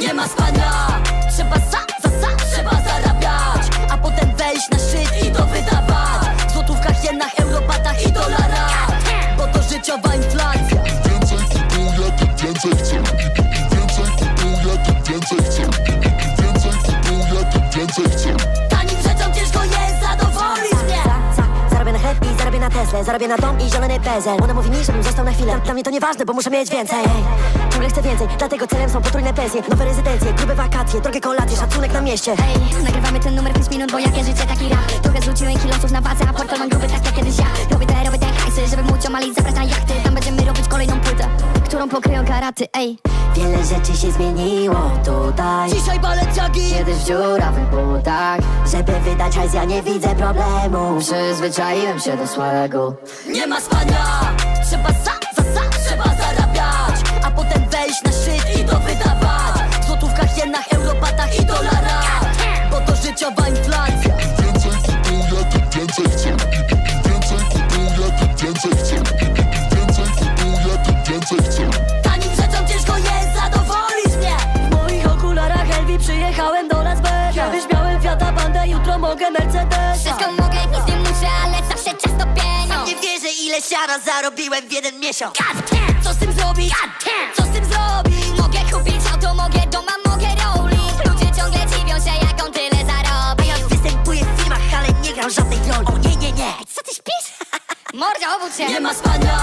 Nie ma spania, trzeba za, za, za, trzeba zarabiać. A potem wejść na szczyt i to wydawać. W złotówkach, jenach, europatach i dolarach. Bo to życiowa inflacja. Więcej kupuję, tym więcej chcę. I, i, i więcej kupuję, tym więcej chcę I, i, i więcej kupuję, tym więcej chcę i zarobię na dom i zielony bezel Ona mówi mi, żebym został na chwilę. Dla mnie to nieważne, bo muszę mieć więcej. Ciągle chcę więcej, dlatego celem są potrójne pensje. Nowe rezydencje, grube wakacje, drogie kolacje Szacunek na mieście. Ej, nagrywamy ten numer 5 minut, bo jakie życie taki rap Trochę zrzuciłem kilosów na wadze, a portfel mam gruby tak jak kiedyś ja. Robię te, robię te hajsy, żeby móc omalić, zabrać na jachty Tam będziemy robić kolejną płytę, którą pokryją karaty, ej. Wiele rzeczy się zmieniło baleciagi Kiedyś w dziurawych butach Żeby wydać hajs, ja nie widzę problemu. Przyzwyczaiłem się do swego Nie ma spania, trzeba za, za, za, trzeba zarabiać Elvi przyjechałem do Las Vegas. Kiedyś miałem Fiata Panda, jutro mogę Mercedes Wszystko mogę, nic nie muszę, ale zawsze czas to pieniądz. Nie wierzę ile siana zarobiłem w jeden miesiąc. Co z tym zrobić? Co z tym zrobić? Mogę kupić auto, mogę doma, mogę rolling Ludzie ciągle dziwią się, jak on tyle zarobi Ja występuję w filmach, ale nie gram żadnej roli. O nie, nie, nie. Co ty śpisz? Mordzia, obudź się. Nie ma spania,